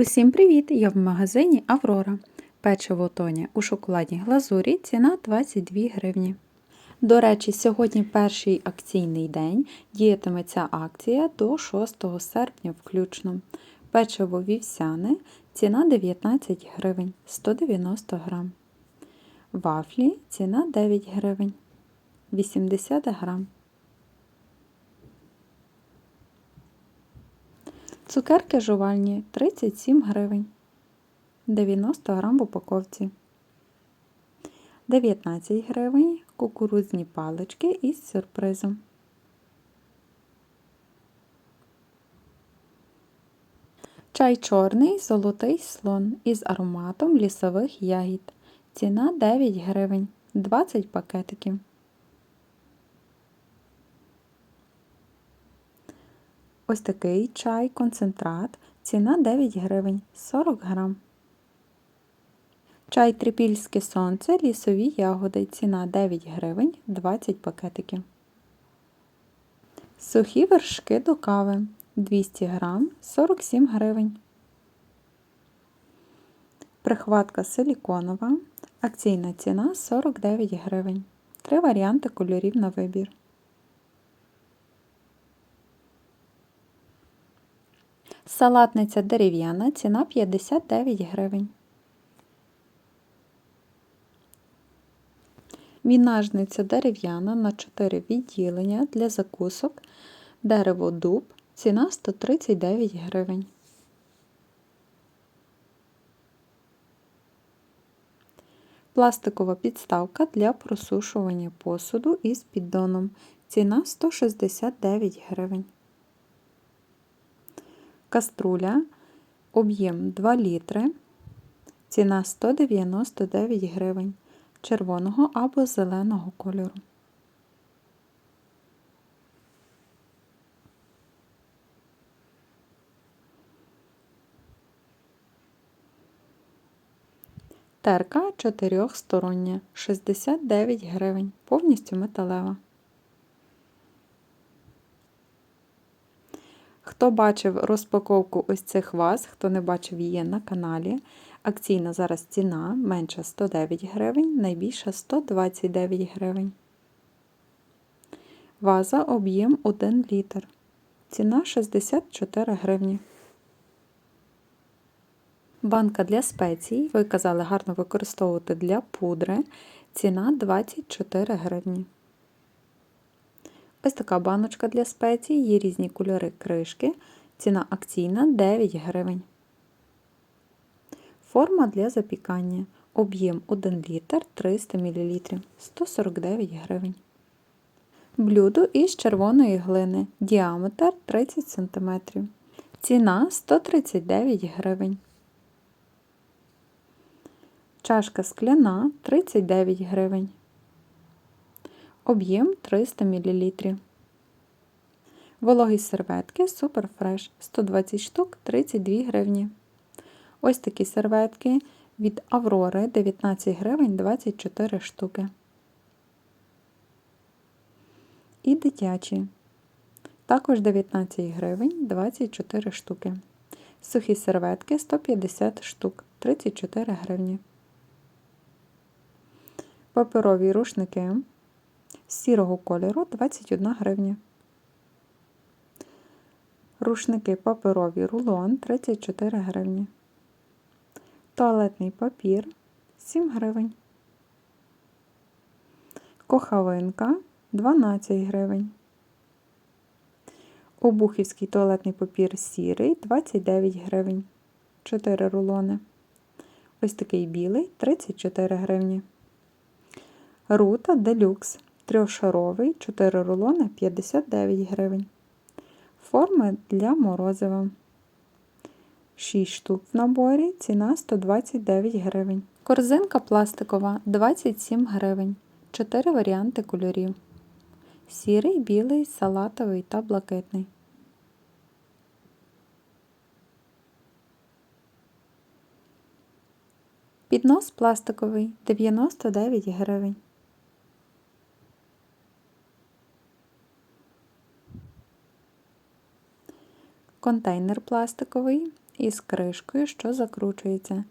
Усім привіт! Я в магазині Аврора. Печиво Тоня у шоколадній глазурі ціна 22 гривні. До речі, сьогодні перший акційний день. Діятиме ця акція до 6 серпня включно. Печиво вівсяне ціна 19 гривень 190 грам. Вафлі ціна 9 гривень 80 грам. Цукерки жувальні 37 гривень. 90 грам в упаковці. 19 гривень кукурудзні палички із сюрпризом. Чай чорний золотий слон із ароматом лісових ягід. Ціна 9 гривень 20 пакетиків. Ось такий чай, концентрат, ціна 9 гривень 40 грам. Чай трипільське сонце, лісові ягоди, ціна 9 гривень 20 пакетиків. Сухі вершки до кави 200 грам 47 гривень. Прихватка силіконова. Акційна ціна 49 гривень. Три варіанти кольорів на вибір. Салатниця дерев'яна, ціна 59 гривень. Мінажниця дерев'яна на 4 відділення для закусок. Дерево дуб, ціна 139 гривень. Пластикова підставка для просушування посуду із піддоном. Ціна 169 гривень. Каструля, об'єм 2 літри, ціна 199 гривень. Червоного або зеленого кольору. Терка чотирьохстороння. 69 гривень, повністю металева. Хто бачив розпаковку ось цих ваз, хто не бачив її на каналі, акційна зараз ціна менша 109 гривень, найбільша 129 гривень. Ваза об'єм 1 літр. Ціна 64 гривні. Банка для спецій. Ви казали гарно використовувати для пудри. Ціна 24 гривні. Ось така баночка для спецій, є різні кольори кришки. Ціна акційна 9 гривень. Форма для запікання. Об'єм 1 літр 300 мл 149 гривень. Блюдо із червоної глини. Діаметр 30 см. Ціна 139 гривень. Чашка скляна 39 гривень. Об'єм 300 мл. Вологі серветки Super Fresh 120 штук 32 гривні. Ось такі серветки від Аврори 19 гривень 24 штуки. І дитячі. Також 19 гривень 24 штуки. Сухі серветки 150 штук 34 гривні. Паперові рушники сірого кольору 21 гривня. Рушники паперові рулон 34 гривні. Туалетний папір 7 гривень. Кохавинка 12 гривень. Обухівський туалетний папір сірий 29 гривень. 4 рулони. Ось такий білий 34 гривні. Рута делюкс трьохшаровий 4 рулони 59 гривень. Форми для морозива. 6 штук в наборі, ціна 129 гривень. Корзинка пластикова 27 гривень. 4 варіанти кольорів. Сірий, білий, салатовий та блакитний. Піднос пластиковий 99 гривень. Контейнер пластиковий із кришкою, що закручується.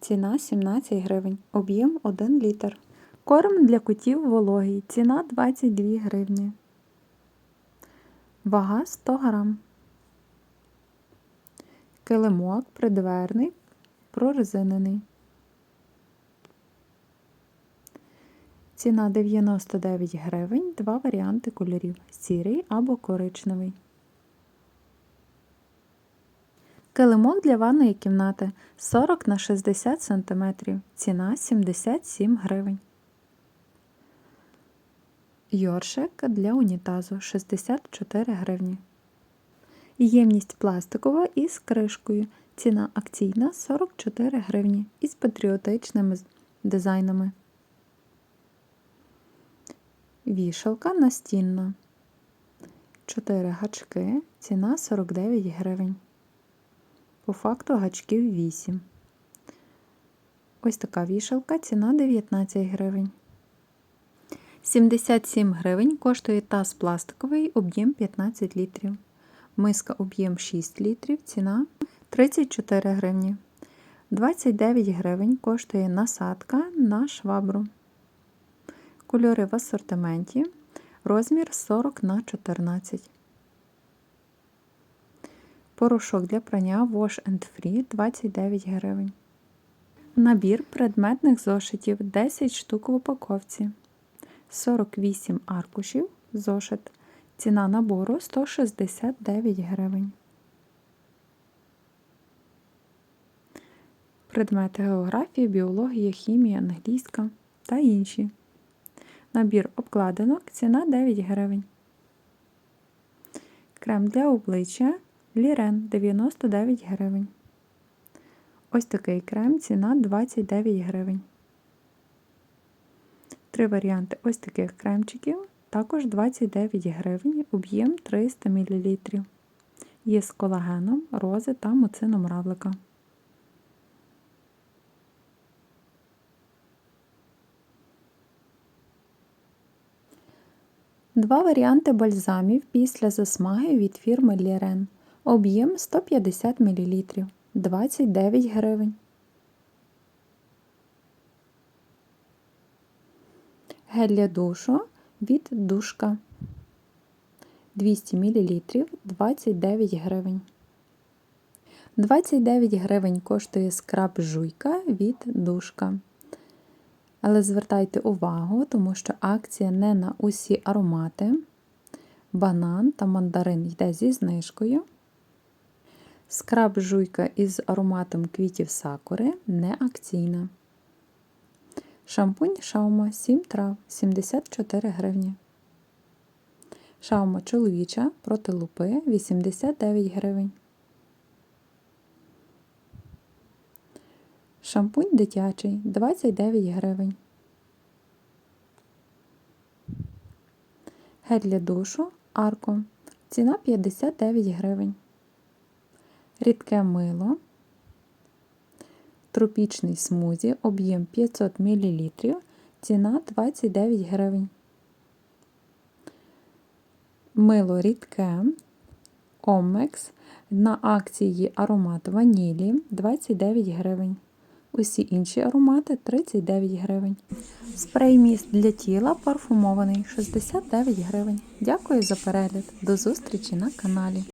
Ціна 17 гривень, об'єм 1 літр. Корм для котів вологий, ціна 22 гривні. Вага 100 грам. Килимок придверний, прорезинений. Ціна 99 гривень, два варіанти кольорів сірий або коричневий. Килимок для ванної кімнати 40 на 60 см. Ціна 77 гривень. Йоршик для унітазу 64 гривні. Ємність пластикова із кришкою. Ціна акційна 44 гривні із патріотичними дизайнами. Вішалка настінна. 4 гачки. Ціна 49 гривень. По факту гачків 8. Ось така вішалка, ціна 19 гривень. 77 гривень коштує таз пластиковий, об'єм 15 літрів. Миска об'єм 6 літрів, ціна 34 гривні. 29 гривень коштує насадка на швабру. Кольори в асортименті. Розмір 40 на 14. Порошок для прання Wash and Free 29 гривень. Набір предметних зошитів 10 штук в упаковці. 48 аркушів зошит. Ціна набору 169 гривень. Предмети географії, біологія, хімія, англійська та інші. Набір обкладинок ціна 9 гривень. Крем для обличчя Лірен 99 гривень. Ось такий крем ціна 29 гривень. Три варіанти ось таких кремчиків. Також 29 гривень, об'єм 300 мл. Є з колагеном, рози та муцином равлика. Два варіанти бальзамів після засмаги від фірми Лірен. Об'єм 150 мл 29 гривень. Гель для душу від душка 200 мл 29 гривень. 29 гривень коштує скраб жуйка від душка. Але звертайте увагу, тому що акція не на усі аромати. Банан та мандарин йде зі знижкою. Скраб жуйка із ароматом квітів сакури не акційна. Шампунь шаума 7 трав 74 гривні. Шаума чоловіча проти лупи 89 гривень. Шампунь дитячий 29 гривень. Гель для душу арко. Ціна 59 гривень. Рідке мило. Тропічний смузі, об'єм 500 мл, ціна 29 гривень. Мило рідке Омекс на акції аромат ванілі 29 гривень. Усі інші аромати 39 гривень. Спрей міст для тіла парфумований 69 гривень. Дякую за перегляд. До зустрічі на каналі.